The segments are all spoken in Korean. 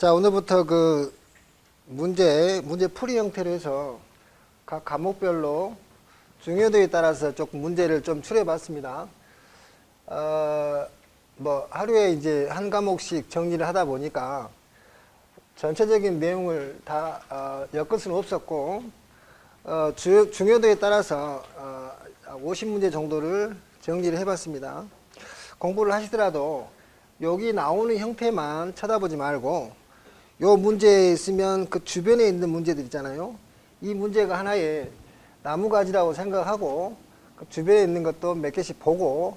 자, 오늘부터 그 문제, 문제 풀이 형태로 해서 각 과목별로 중요도에 따라서 조금 문제를 좀 추려 봤습니다. 어, 뭐, 하루에 이제 한 과목씩 정리를 하다 보니까 전체적인 내용을 다, 어, 엮을 수는 없었고, 어, 주, 중요도에 따라서, 어, 50문제 정도를 정리를 해봤습니다. 공부를 하시더라도 여기 나오는 형태만 쳐다보지 말고 요 문제에 있으면 그 주변에 있는 문제들 있잖아요. 이 문제가 하나의 나무가지라고 생각하고 그 주변에 있는 것도 몇 개씩 보고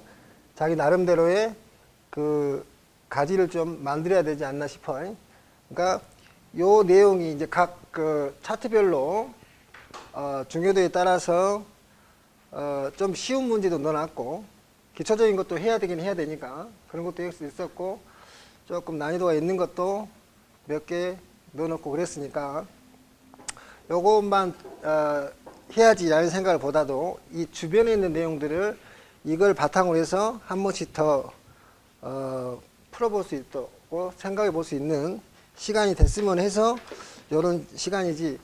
자기 나름대로의 그 가지를 좀 만들어야 되지 않나 싶어요. 그러니까 요 내용이 이제 각 그 차트별로 어, 중요도에 따라서 어, 좀 쉬운 문제도 넣어놨고 기초적인 것도 해야 되긴 해야 되니까 그런 것도 있었고 조금 난이도가 있는 것도 몇 개 넣어놓고 그랬으니까 요것만 어, 해야지라는 생각을 보다도 이 주변에 있는 내용들을 이걸 바탕으로 해서 한 번씩 더 어, 풀어볼 수 있도록 생각해 볼 수 있는 시간이 됐으면 해서 이런 시간이지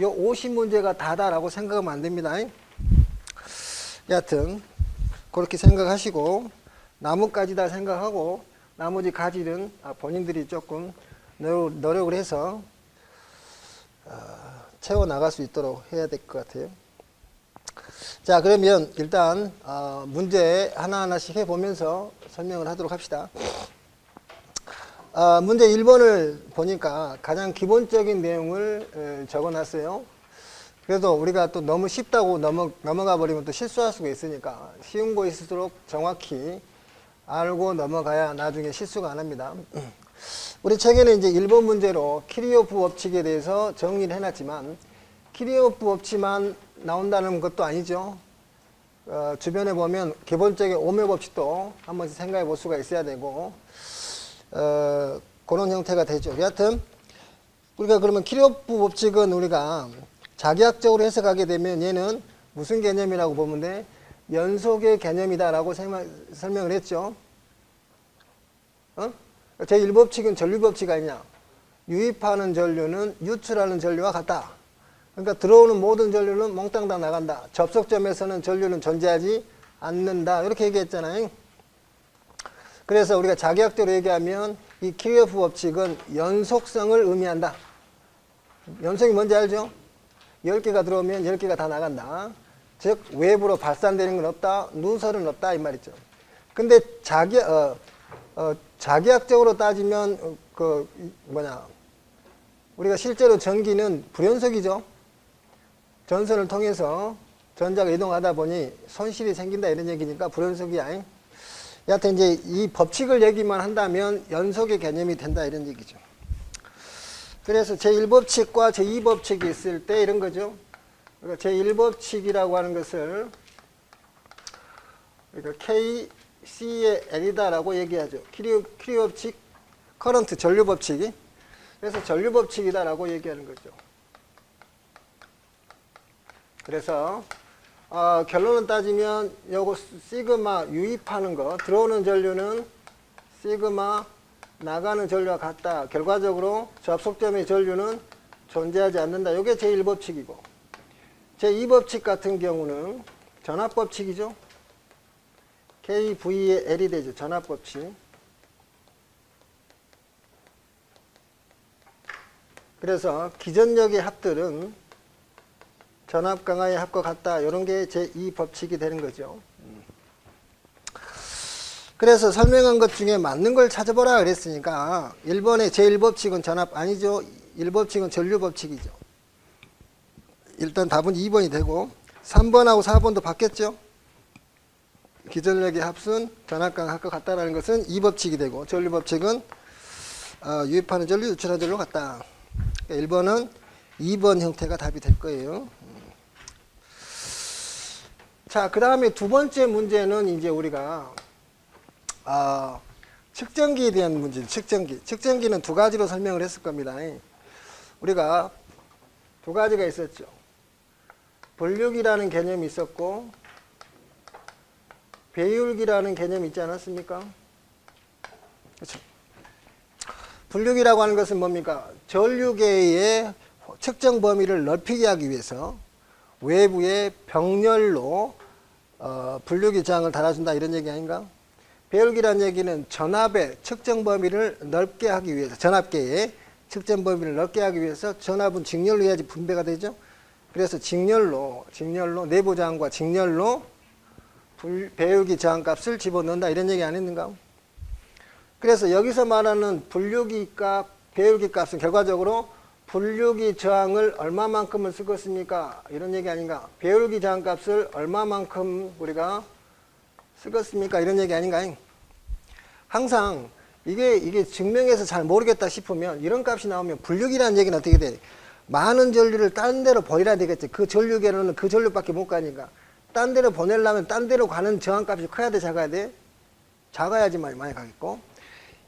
요 50문제가 다다라고 생각하면 안 됩니다. 여하튼 그렇게 생각하시고 나뭇가지다 생각하고 나머지 가지는 아, 본인들이 조금 노- 노력을 해서 어, 채워 나갈 수 있도록 해야 될 것 같아요. 자 그러면 일단 어, 문제 하나하나씩 해보면서 설명을 하도록 합시다. 아, 문제 1번을 보니까 가장 기본적인 내용을 에, 적어놨어요. 그래도 우리가 또 너무 쉽다고 넘어, 넘어가 버리면 또 실수할 수가 있으니까 쉬운 거일수록 정확히 알고 넘어가야 나중에 실수가 안 합니다. 우리 책에는 이제 1번 문제로 키리오프 법칙에 대해서 정리를 해놨지만 키리오프 법칙만 나온다는 것도 아니죠. 어, 주변에 보면 기본적인 오묘 법칙도 한 번씩 생각해 볼 수가 있어야 되고 어, 그런 형태가 되죠. 여하튼 우리가 그러면 키리오프 법칙은 우리가 자기학적으로 해석하게 되면 얘는 무슨 개념이라고 보면 돼? 연속의 개념이다라고 설명- 설명을 했죠. 어? 제1법칙은 전류법칙 아니냐. 유입하는 전류는 유출하는 전류와 같다. 그러니까 들어오는 모든 전류는 몽땅 다 나간다. 접속점에서는 전류는 존재하지 않는다. 이렇게 얘기했잖아요. 그래서 우리가 자기학적으로 얘기하면 이 키리오프 법칙은 연속성을 의미한다. 연속이 뭔지 알죠? 10개가 들어오면 10개가 다 나간다. 즉 외부로 발산되는 건 없다. 누설은 없다 이 말이죠. 근데 자기 어, 어, 자기학적으로 따지면 어, 그 이- 뭐냐 우리가 실제로 전기는 불연속이죠. 전선을 통해서 전자가 이동하다 보니 손실이 생긴다 이런 얘기니까 불연속이야. 여하튼 이제 이 법칙을 얘기만 한다면 연속의 개념이 된다 이런 얘기죠. 그래서 제1법칙과 제2법칙이 있을 때 이런 거죠. 그러니까 제1법칙이라고 하는 것을 그러니까 KC의 L이다라고 얘기하죠. 키리, 키리 법칙, 커런트 전류 법칙이. 그래서 전류 법칙이다라고 얘기하는 거죠. 그래서 어, 결론을 따지면 요거 시그마 유입하는 거 들어오는 전류는 시그마 나가는 전류와 같다. 결과적으로 접속점의 전류는 존재하지 않는다. 이게 제1법칙이고 제2법칙 같은 경우는 전압법칙이죠. KV의 L이 되죠. 전압법칙. 그래서 기전력의 합들은 전압 강화의 합과 같다. 이런 게 제2법칙이 되는 거죠. 그래서 설명한 것 중에 맞는 걸 찾아보라 그랬으니까 1번의 제1법칙은 전압 아니죠. 1법칙은 전류법칙이죠. 일단 답은 2번이 되고 3번하고 4번도 바뀌었죠. 기전력의 합은 전압강 합과 같다라는 것은 2법칙이 되고 전류 법칙은 어, 유입하는 전류, 유출하는 전류 같다. 1번은 2번 형태가 답이 될 거예요. 자, 그 다음에 두 번째 문제는 이제 우리가 아, 측정기에 대한 문제, 측정기. 측정기는 두 가지로 설명을 했을 겁니다. 우리가 두 가지가 있었죠. 볼륨이라는 개념이 있었고, 배율기라는 개념이 있지 않았습니까? 그렇죠. 분류기라고 하는 것은 뭡니까? 전류계의 측정 범위를 넓히게 하기 위해서 외부의 병렬로 어, 분류기 저항을 달아준다 이런 얘기 아닌가? 배열기란 얘기는 전압의 측정 범위를 넓게 하기 위해서 전압계의 측정 범위를 넓게 하기 위해서 전압은 직렬로 해야지 분배가 되죠. 그래서 직렬로 직렬로 내부 저항과 직렬로 불- 배열기 저항값을 집어넣는다 이런 얘기 안 했는가? 그래서 여기서 말하는 분류기 값, 배율기 값은 결과적으로 분류기 저항을 얼마만큼을 쓸 것입니까? 이런 얘기 아닌가? 배율기 저항 값을 얼마만큼 우리가 쓸 것입니까? 이런 얘기 아닌가? 항상 이게 이게 증명해서 잘 모르겠다 싶으면 이런 값이 나오면 분류기라는 얘기는 어떻게 돼? 많은 전류를 딴 데로 버려야 되겠지. 그 전류계로는 그 전류밖에 못 가니까. 딴 데로 보내려면 딴 데로 가는 저항값이 커야 돼, 작아야 돼? 작아야지만 많이 가겠고.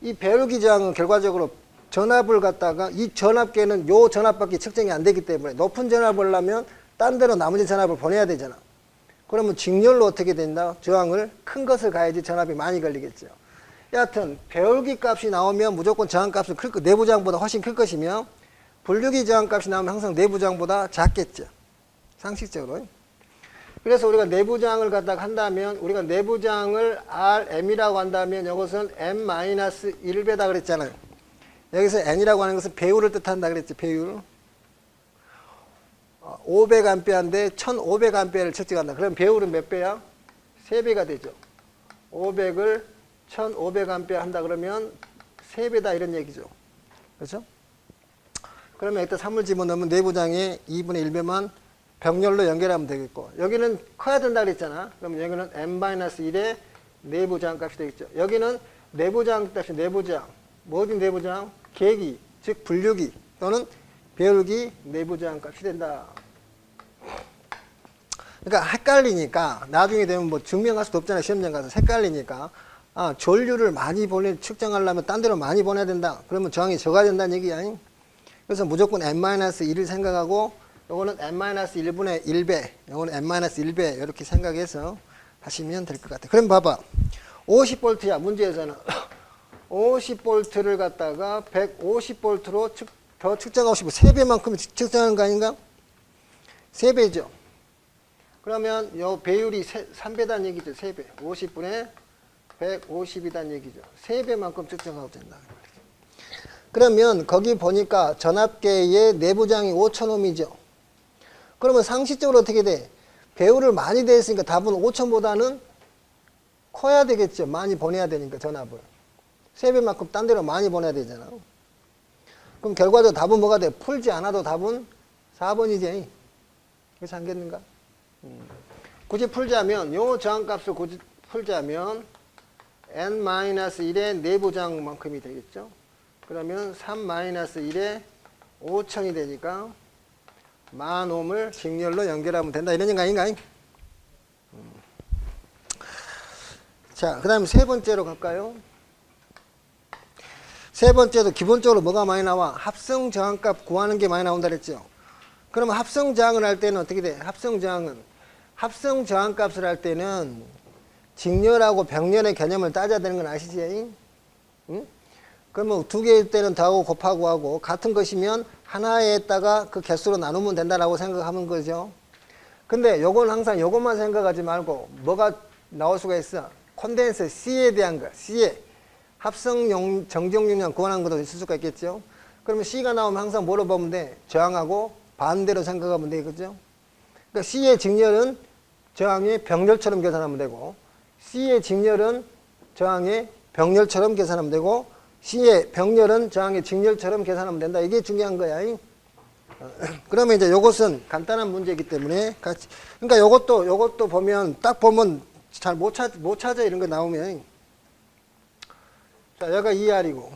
이 배열기 저항은 결과적으로 전압을 갖다가 이 전압계는 요 전압밖에 측정이 안 되기 때문에 높은 전압을 하려면 딴 데로 나머지 전압을 보내야 되잖아. 그러면 직렬로 어떻게 된다? 저항을 큰 것을 가야지 전압이 많이 걸리겠죠. 여하튼 배열기 값이 나오면 무조건 저항 값은 클 거, 내부 저항보다 훨씬 클 것이며 분류기 저항 값이 나오면 항상 내부 저항보다 작겠죠. 상식적으로. 그래서 우리가 내부 저항을 갖다가 한다면 우리가 내부 저항을 RM이라고 한다면 이것은 M-1배다 그랬잖아요. 여기서 N이라고 하는 것은 배율을 뜻한다 그랬죠. 배율. 500A인데 1500A를 측정한다. 그럼 배율은 몇 배야? 3배가 되죠. 500을 1500A 한다 그러면 3배다 이런 얘기죠. 그렇죠? 그러면 여기다 3을 집어넣으면 내부장에 2분의 1배만 병렬로 연결하면 되겠고 여기는 커야 된다 그랬잖아. 그럼 여기는 n-1의 내부장 값이 되겠죠. 여기는 내부장 값이 내부장. 뭐지 내부장? 계기, 즉 분류기 또는 배열기 내부장 값이 된다. 그러니까 헷갈리니까 나중에 되면 뭐 증명할 수도 없잖아요. 시험장 가서 헷갈리니까 아 전류를 많이 보내 측정하려면 딴 데로 많이 보내야 된다. 그러면 저항이 적어야 된다는 얘기야. 그래서 무조건 n-1을 생각하고 요거는 n-1분의 1배, 요거는 n-1배 이렇게 생각해서 하시면 될 것 같아요. 그럼 봐봐. 50V야 문제에서는 50V를 갖다가 150V로 측, 더 측정하고 싶어 3배만큼 측정하는 거 아닌가? 3배죠. 그러면 요 배율이 3배단 얘기죠. 3배. 50분의 150이단 얘기죠. 3배만큼 측정하고 된다. 그러면 거기 보니까 전압계의 내부장이 5,000옴이죠. 그러면 상식적으로 어떻게 돼? 배율을 많이 대했으니까 답은 5,000보다는 커야 되겠죠. 많이 보내야 되니까 전압을. 3배만큼 딴 데로 많이 보내야 되잖아. 그럼 결과적으로 답은 뭐가 돼? 풀지 않아도 답은 4번이지. 그렇지 않겠는가? 음. 굳이 풀자면 요 저항값을 굳이 풀자면 n-1의 내부장만큼이 되겠죠. 그러면 3-1의 5천이 되니까 만 옴을 직렬로 연결하면 된다. 이런 아닌가? 음. 자, 그 다음에 세 번째로 갈까요? 세 번째도 기본적으로 뭐가 많이 나와? 합성 저항값 구하는 게 많이 나온다 그랬죠. 그러면 합성 저항을 할 때는 어떻게 돼? 합성 저항은 합성 저항값을 할 때는 직렬하고 병렬의 개념을 따져야 되는 건 아시지? 응? 그러면 두 개일 때는 더하고 곱하고 하고 같은 것이면 하나에다가 그 개수로 나누면 된다라고 생각하는 거죠. 근데 요건 항상 요것만 생각하지 말고 뭐가 나올 수가 있어. 콘덴서 C에 대한 거. C에 합성 용, 정정 용량 구하는 것도 있을 수가 있겠죠. 그러면 C가 나오면 항상 뭐로 보면 돼? 저항하고 반대로 생각하면 되겠죠. 그러니까 C의 직렬은 저항의 병렬처럼 계산하면 되고 C의 직렬은 저항의 병렬처럼 계산하면 되고 C의 병렬은 저항의 직렬처럼 계산하면 된다. 이게 중요한 거야. 어, 그러면 이제 요것은 간단한 문제이기 때문에 같이 그러니까 요것도 요것도 보면 딱 보면 잘 못 찾, 못 찾아 이런 거 나오면 자 여기가 2R이고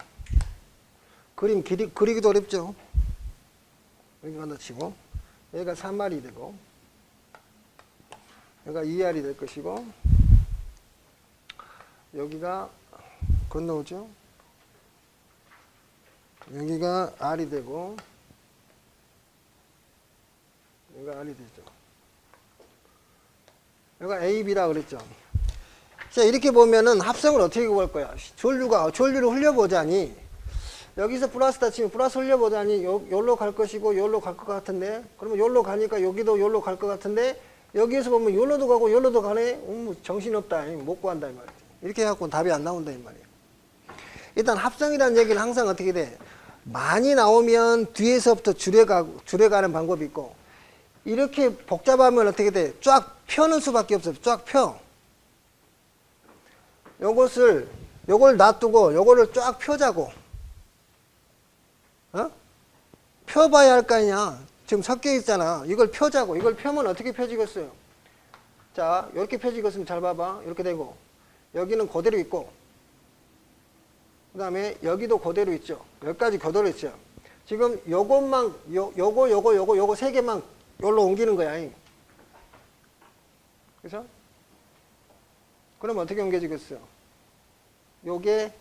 그림 그리, 그리기도 어렵죠. 여기가 넣치고 여기가 3R이 되고 여기가 2R이 될 것이고 여기가 건너오죠. 여기가 R이 되고 여기가 R이 되죠. 여기가 A, B라 그랬죠. 자 이렇게 보면은 합성을 어떻게 구할 거야? 전류가 전류를 흘려보자니 여기서 플러스다 치면 플러스 흘려보자니 요, 요로 갈 것이고 요로 갈 것 같은데 그러면 요로 가니까 여기도 요로 갈 것 같은데 여기에서 보면 요로도 가고 요로도 가네 음, 정신없다 못 구한다 이 말이지 이렇게 해갖고 답이 안 나온다 이 말이에요 일단 합성이라는 얘기는 항상 어떻게 돼 많이 나오면 뒤에서부터 줄여가고 줄여가는 방법이 있고 이렇게 복잡하면 어떻게 돼 쫙 펴는 수밖에 없어 쫙펴 요것을 요걸 놔두고 요거를 쫙 펴자고 어? 펴봐야 할 거 아니야. 지금 섞여 있잖아. 이걸 펴자고. 이걸 펴면 어떻게 펴지겠어요? 자, 이렇게 펴지겠으면 잘 봐봐. 이렇게 되고. 여기는 그대로 있고. 그 다음에 여기도 그대로 있죠. 여기까지 그대로 있죠. 지금 요것만, 요, 요거, 요거, 요거, 요거 세 개만 여기로 옮기는 거야. 그래서? 그럼 어떻게 옮겨지겠어요? 요게,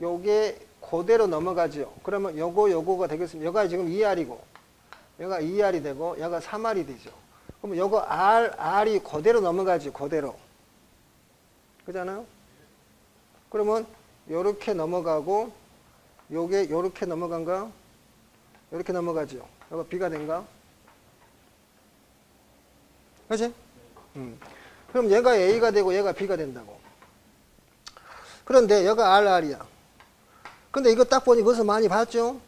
요게 그대로 넘어가죠. 그러면 요거 요거가 되겠습니다. 여가 지금 2R이고 여가 2R이 되고 여가 3R이 되죠. 그러면 요거 R, R이 그대로 넘어가죠. 그대로. 그잖아요? 그러면 요렇게 넘어가고 요게 요렇게 넘어간가? 요렇게 넘어가죠. 요거 B가 된가? 그지? 음. 그럼 얘가 A가 되고 얘가 B가 된다고. 그런데 얘가 R, R이야. 근데 이거 딱 보니 거기서 많이 봤죠?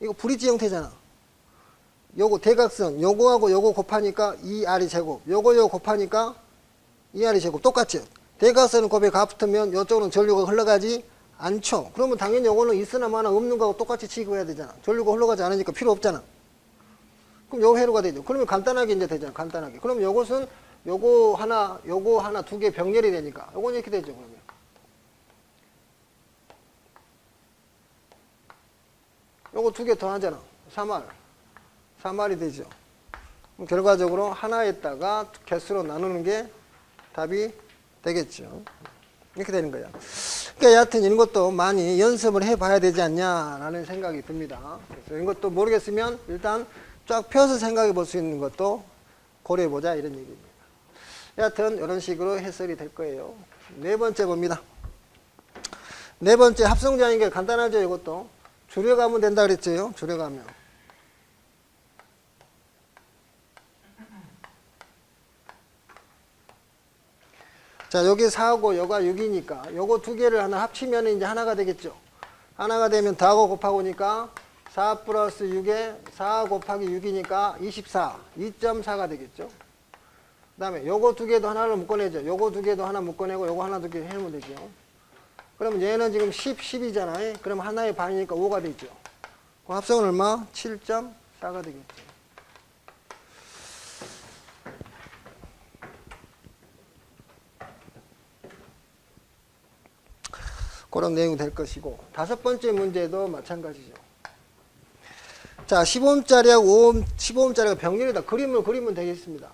이거 브릿지 형태잖아. 요거 대각선, 요거하고 요거 곱하니까 2R이 제곱, 요거 요거 곱하니까 2R이 제곱. 똑같죠? 대각선은 곱에 값붙으면 요쪽으로는 전류가 흘러가지 않죠. 그러면 당연히 요거는 있으나 마나 없는 거하고 똑같이 취급해야 되잖아. 전류가 흘러가지 않으니까 필요 없잖아. 그럼 요거 회로가 되죠. 그러면 간단하게 이제 되잖아. 간단하게. 그럼 요것은 요거 하나, 요거 하나 두 개 병렬이 되니까 요건 이렇게 되죠. 그러면. 요거 두 개 더 하잖아. 3R. 3R이 되죠. 결과적으로 하나에다가 개수로 나누는 게 답이 되겠죠. 이렇게 되는 거야. 그러니까 여하튼 이런 것도 많이 연습을 해 봐야 되지 않냐라는 생각이 듭니다. 그래서 이런 것도 모르겠으면 일단 쫙 펴서 생각해 볼 수 있는 것도 고려해 보자 이런 얘기입니다. 여하튼 이런 식으로 해설이 될 거예요. 네 번째 봅니다. 네 번째 게 간단하죠, 이것도. 줄여가면 된다 그랬죠? 줄여가면. 자, 여기 4하고 여가 6이니까 요거 두 개를 하나 합치면 이제 하나가 되겠죠. 하나가 되면 다하고 곱하고니까 4 플러스 6에 4 곱하기 6이니까 24, 2.4가 되겠죠. 그 다음에 요거 두 개도 하나를 묶어내죠. 요거 두 개도 하나 묶어내고 요거 하나 두 개 해놓으면 되죠. 그러면 얘는 지금 10, 10이잖아요. 그럼 하나의 반이니까 5가 되죠. 그 합성은 얼마? 7.4가 되겠죠. 그런 내용이 될 것이고 다섯 번째 문제도 마찬가지죠. 자, 15음짜리하고 5음, 15음짜리가 병렬이다. 그림을 그리면 되겠습니다.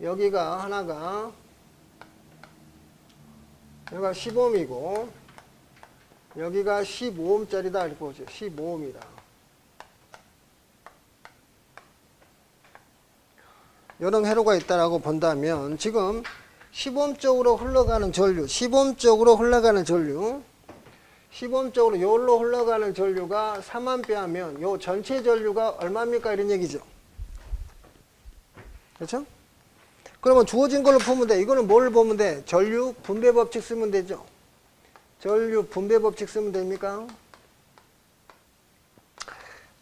여기가 하나가 여기가 15음이고 여기가 15음짜리다 이렇게 보죠. 15음이다. 이런 회로가 있다라고 본다면 지금 시범 쪽으로 흘러가는 전류, 시범 쪽으로 흘러가는 전류, 시범 쪽으로 요로 흘러가는 전류가 3A 하면 요 전체 전류가 얼마입니까? 이런 얘기죠. 그렇죠? 그러면 주어진 걸로 보면 돼. 이거는 뭘 보면 돼? 전류 분배 법칙 쓰면 되죠. 전류 분배 법칙 쓰면 됩니까?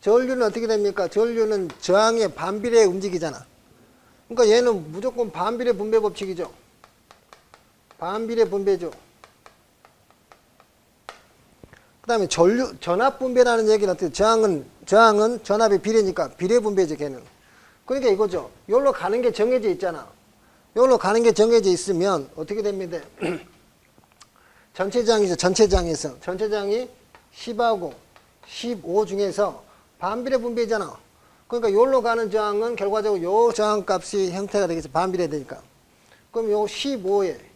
전류는 어떻게 됩니까? 전류는 저항의 반비례에 움직이잖아. 그러니까 얘는 무조건 반비례 분배 법칙이죠. 반비례 분배죠. 그 다음에 전류, 전압 분배라는 얘기는 어떻게, 저항은, 저항은 전압의 비례니까 비례 분배죠, 걔는. 그러니까 이거죠. 여기로 가는 게 정해져 있잖아. 여기로 가는 게 정해져 있으면 어떻게 됩니다. 전체장이죠, 전체장에서. 전체장이 10하고 15 중에서 반비례 분배잖아. 그러니까 여기로 가는 저항은 결과적으로 요 저항 값이 형태가 되겠죠. 반비례 되니까. 그럼 요 15에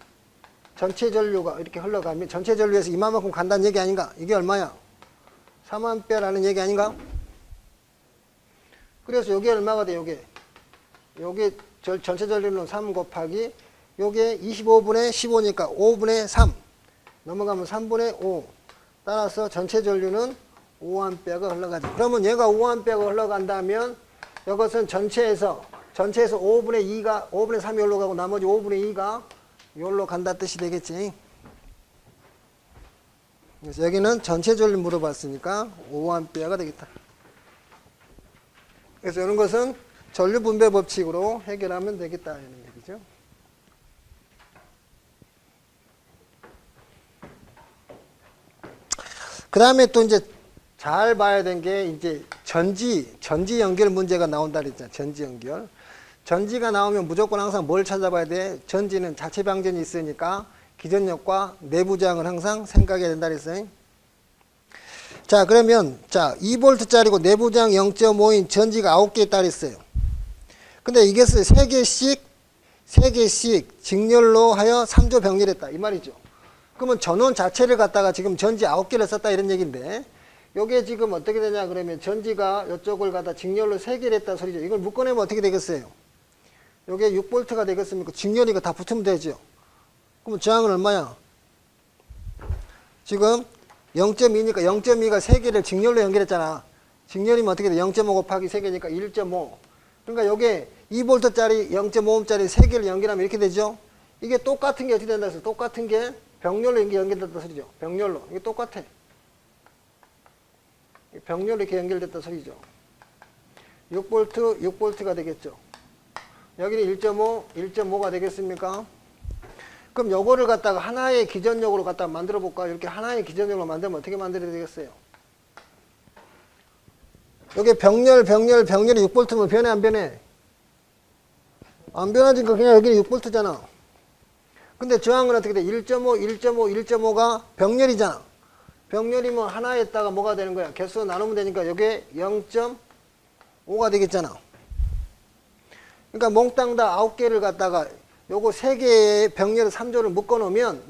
전체 전류가 이렇게 흘러가면 전체 전류에서 이만큼 간다는 얘기 아닌가? 이게 얼마야? 3A라는 얘기 아닌가? 그래서 요게 얼마가 돼? 요게 절- 전체 전류는 3 곱하기 요게 25분의 15니까 5분의 3 넘어가면 3분의 5 따라서 전체 전류는 5A가 흘러가죠. 그러면 얘가 5A가 흘러간다면 이것은 전체에서 전체에서 5분의 2가 5분의 3이 여기로 가고 나머지 5분의 2가 여기로 간다 뜻이 되겠지. 그래서 여기는 전체 전류 물어봤으니까 5A가 되겠다. 그래서 이런 것은 전류 분배 법칙으로 해결하면 되겠다 이런 얘기죠. 그 다음에 또 이제 잘 봐야 되는 게 이제 전지, 전지 연결 문제가 나온다 그랬잖아. 전지 연결. 전지가 나오면 무조건 항상 뭘 찾아봐야 돼? 전지는 자체 방전이 있으니까 기전력과 내부장을 항상 생각해야 된다 그랬어요. 자, 그러면 자, 2V짜리고 내부장 0.5인 전지가 9개 있다 그랬어요. 근데 이것을 3개씩 3개씩 직렬로 하여 3조 병렬했다. 이 말이죠. 그러면 전원 자체를 갖다가 지금 전지 9개를 썼다 이런 얘기인데 요게 지금 어떻게 되냐 그러면 전지가 이쪽을 갖다 직렬로 3개를 했다 소리죠. 이걸 묶어내면 어떻게 되겠어요? 요게 6볼트가 되겠습니까? 직렬이가 다 붙으면 되죠. 그러면 저항은 얼마야? 지금 0.2니까 0.2가 3개를 직렬로 연결했잖아. 직렬이면 어떻게 돼? 0.5 곱하기 3개니까 1.5. 그러니까 요게 2볼트짜리 0.5옴짜리 3개를 연결하면 이렇게 되죠. 이게 똑같은 게 어떻게 된다 해서 똑같은 게 병렬로 연결됐다 소리죠. 병렬로. 이게 똑같아. 병렬로 이렇게 연결됐다 소리죠. 6볼트, 6볼트가 되겠죠. 여기는 1.5, 1.5가 되겠습니까? 그럼 요거를 갖다가 하나의 기전력으로 갖다가 만들어 볼까? 이렇게 하나의 기전력으로 만들면 어떻게 만들어야 되겠어요? 여기 병렬, 병렬, 병렬이 6볼트면 변해, 안 변해? 안 변하니까 그냥 여기는 6볼트잖아. 근데 저항은 어떻게 돼? 1.5, 1.5, 1.5가 병렬이잖아. 병렬이면 하나에다가 뭐가 되는 거야? 개수 나누면 되니까 여기에 0.5가 되겠잖아. 그러니까 몽땅 다 9개를 갖다가 요거 3개의 병렬을 3조를 묶어 놓으면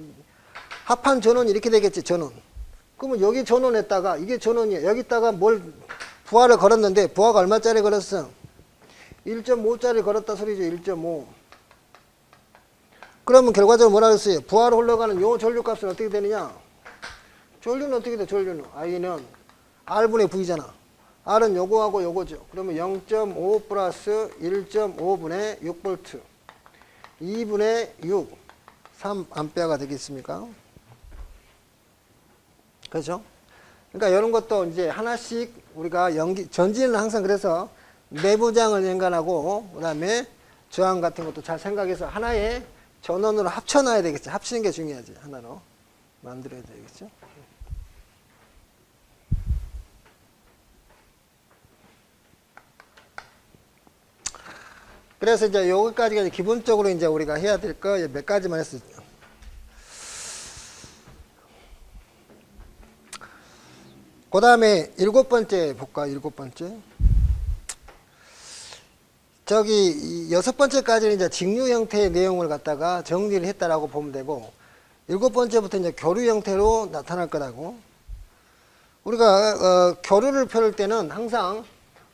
합한 전원이 이렇게 되겠지, 전원. 그러면 여기 전원에다가 이게 전원이야. 여기다가 뭘 부하를 걸었는데 부하가 얼마짜리 걸었어? 1.5짜리 걸었다 소리죠. 1.5. 그러면 결과적으로 뭐라 그랬어요? 부하로 흘러가는 요 전류값은 어떻게 되느냐? 전류는 어떻게 돼? 전류는 I는 R분의 V잖아. R은 요거하고 요거죠. 그러면 0.5 플러스 1.5분의 6V 2분의 6 3A가 되겠습니까? 그렇죠? 그러니까 이런 것도 이제 하나씩 우리가 연기 전지는 항상 그래서 내부장을 연관하고 그다음에 저항 같은 것도 잘 생각해서 하나의 전원으로 합쳐놔야 되겠죠. 합치는 게 중요하지. 하나로 만들어야 되겠죠. 그래서 이제 여기까지가 이제 기본적으로 이제 우리가 해야 될 거 몇 가지만 했어요. 그 다음에 일곱 번째 볼까? 일곱 번째. 저기 이 여섯 번째까지는 이제 직류 형태의 내용을 갖다가 정리를 했다라고 보면 되고 일곱 번째부터 이제 교류 형태로 나타날 거라고. 우리가 어, 교류를 표할 때는 항상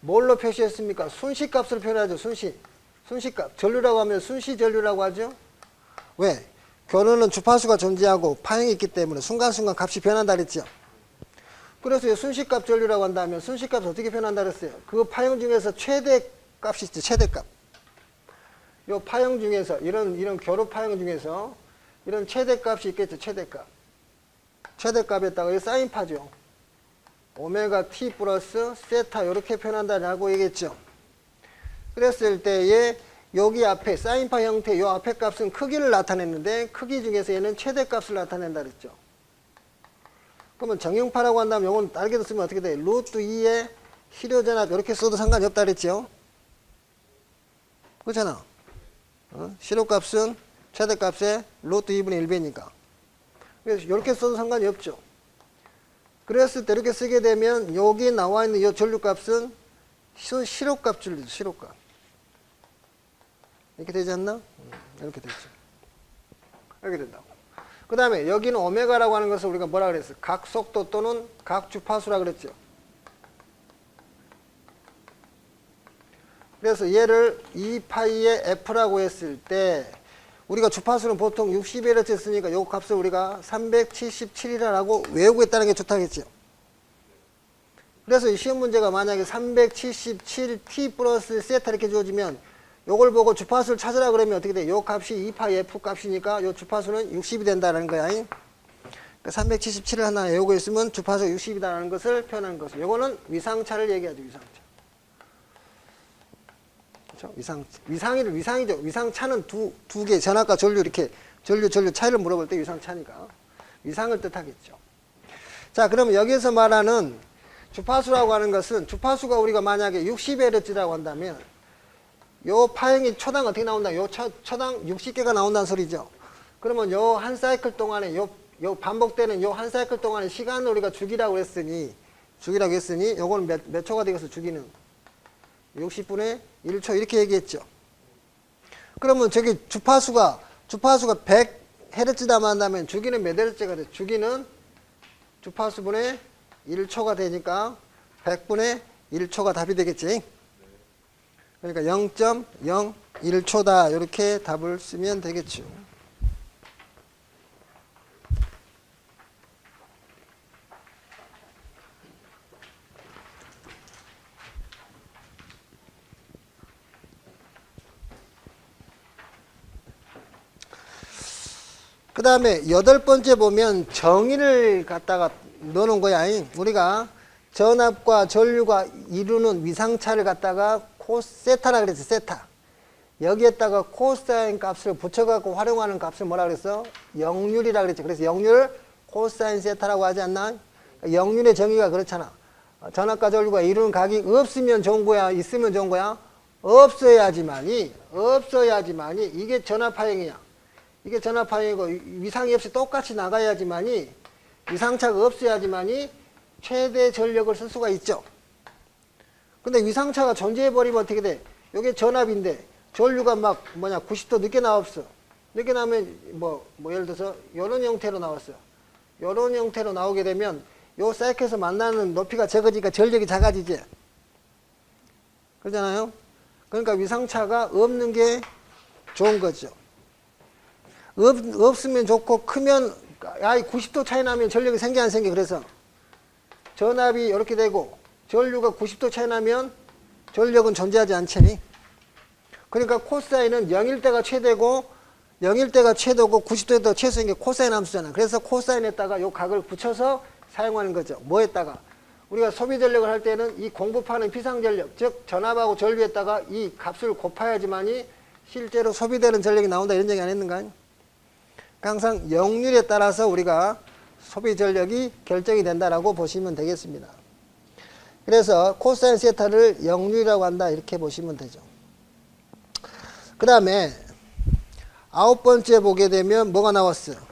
뭘로 표시했습니까? 순시값으로 표현하죠. 순시. 순시값. 전류라고 하면 순시 전류라고 하죠. 왜? 교류는 주파수가 존재하고 파형이 있기 때문에 순간순간 값이 변한다 그랬죠. 그래서 이 순시값 전류라고 한다면 순시값 어떻게 표현한다 그랬어요? 그 파형 중에서 최대 값이 있죠. 최대 값. 요 파형 중에서 이런 이런 교류 파형 중에서 이런 최대 값이 있겠죠. 최대 값. 최대 값에다가 이 사인 파죠. 오메가 t 플러스 세타 이렇게 표현한다라고 얘기했죠. 그랬을 때에 여기 앞에 사인파 형태 요 앞에 값은 크기를 나타냈는데 크기 중에서 얘는 최대값을 나타낸다 그랬죠. 그러면 정형파라고 한다면 요건 알게 됐으면 어떻게 돼? 루트 2의 실효전압 이렇게 써도 상관이 없다 그랬죠. 그렇잖아. 어? 실효값은 최대값의 루트 2분의 1배니까. 그래서 이렇게 써도 상관이 없죠. 그랬을 때 이렇게 쓰게 되면 여기 나와 있는 이 전류값은 시- 실효값 줄리죠. 실효값. 이렇게 되지 않나? 음, 이렇게 되죠. 이렇게 된다고. 그 다음에 여기는 오메가라고 하는 것을 우리가 뭐라 그랬어? 각 속도 또는 각 주파수라 그랬죠. 그래서 얘를 2파이의 F라고 했을 때 우리가 주파수는 보통 60Hz 쓰니까 요 값을 우리가 377이라고 외우고 있다는 게 좋다겠죠. 그래서 이 시험 문제가 만약에 377t 플러스 세타 이렇게 주어지면 요걸 보고 주파수를 찾으라 그러면 어떻게 돼? 요 값이 2파 f 값이니까 요 주파수는 60이 된다는 거야. 그러니까 377을 하나 외우고 있으면 주파수 60이다라는 것을 표현하는 것을. 요거는 위상차를 얘기하죠. 위상차. 그렇죠? 위상 위상이를 위상이죠. 위상차는 두 두 개 전압과 전류 이렇게 전류 전류 차이를 물어볼 때 위상차니까 위상을 뜻하겠죠. 자, 그러면 여기서 말하는 주파수라고 하는 것은 주파수가 우리가 만약에 60Hz라고 한다면 요 파형이 초당 어떻게 나온다? 요 초, 초당 60개가 나온다는 소리죠. 그러면 요 한 사이클 동안에 요, 요 반복되는 요 한 사이클 동안의 시간을 우리가 주기라고 했으니 주기라고 했으니 요거는 몇, 몇 초가 되겠어 주기는 60분의 1초 이렇게 얘기했죠. 그러면 저기 주파수가 주파수가 100Hz다 한다면 주기는 몇 Hz가 돼? 주기는 주파수분의 1초가 되니까 100분의 1초가 답이 되겠지. 그러니까 0.01초다. 이렇게 답을 쓰면 되겠죠. 그 다음에 여덟 번째 보면 정의를 갖다가 넣어놓은 거야. 우리가 전압과 전류가 이루는 위상차를 갖다가 코세타라 그랬어. 세타. 여기에다가 코사인 값을 붙여갖고 활용하는 값을 뭐라 그랬어? 역률이라 그랬죠. 그래서 역률 코사인 세타라고 하지 않나? 역률의 정의가 그렇잖아. 전압과 전류가 이루는 각이 없으면 좋은 거야? 있으면 좋은 거야? 없어야지만이, 없어야지만이 이게 전압파형이야. 이게 전압파형이고 위상이 없이 똑같이 나가야지만이 위상차가 없어야지만이 최대 전력을 쓸 수가 있죠. 근데 위상차가 존재해버리면 어떻게 돼? 이게 전압인데 전류가 막 뭐냐 90도 늦게 나왔어. 늦게 나면 뭐, 뭐 예를 들어서 이런 형태로 나왔어요. 이런 형태로 나오게 되면 요 사이클에서 만나는 높이가 적어지니까 전력이 작아지지. 그러잖아요. 그러니까 위상차가 없는 게 좋은 거죠. 없, 없으면 좋고 크면 아이 90도 차이 나면 전력이 생겨 안 생겨 그래서 전압이 이렇게 되고 전류가 90도 차이 나면 전력은 존재하지 않지. 그러니까 코사인은 0일 때가 최대고 0일 때가 최대고 90도에도 최소인 게 코사인 함수잖아. 그래서 코사인에다가 요 각을 붙여서 사용하는 거죠. 뭐에다가 우리가 소비 전력을 할 때는 이 공급하는 비상 전력, 즉 전압하고 전류에다가 이 값을 곱해야지만이 실제로 소비되는 전력이 나온다 이런 얘기 안 했는가? 항상 역률에 따라서 우리가 소비 전력이 결정이 된다라고 보시면 되겠습니다. 그래서 코사인 세타를 역률이라고 한다 이렇게 보시면 되죠. 그 다음에 아홉 번째 보게 되면 뭐가 나왔어요?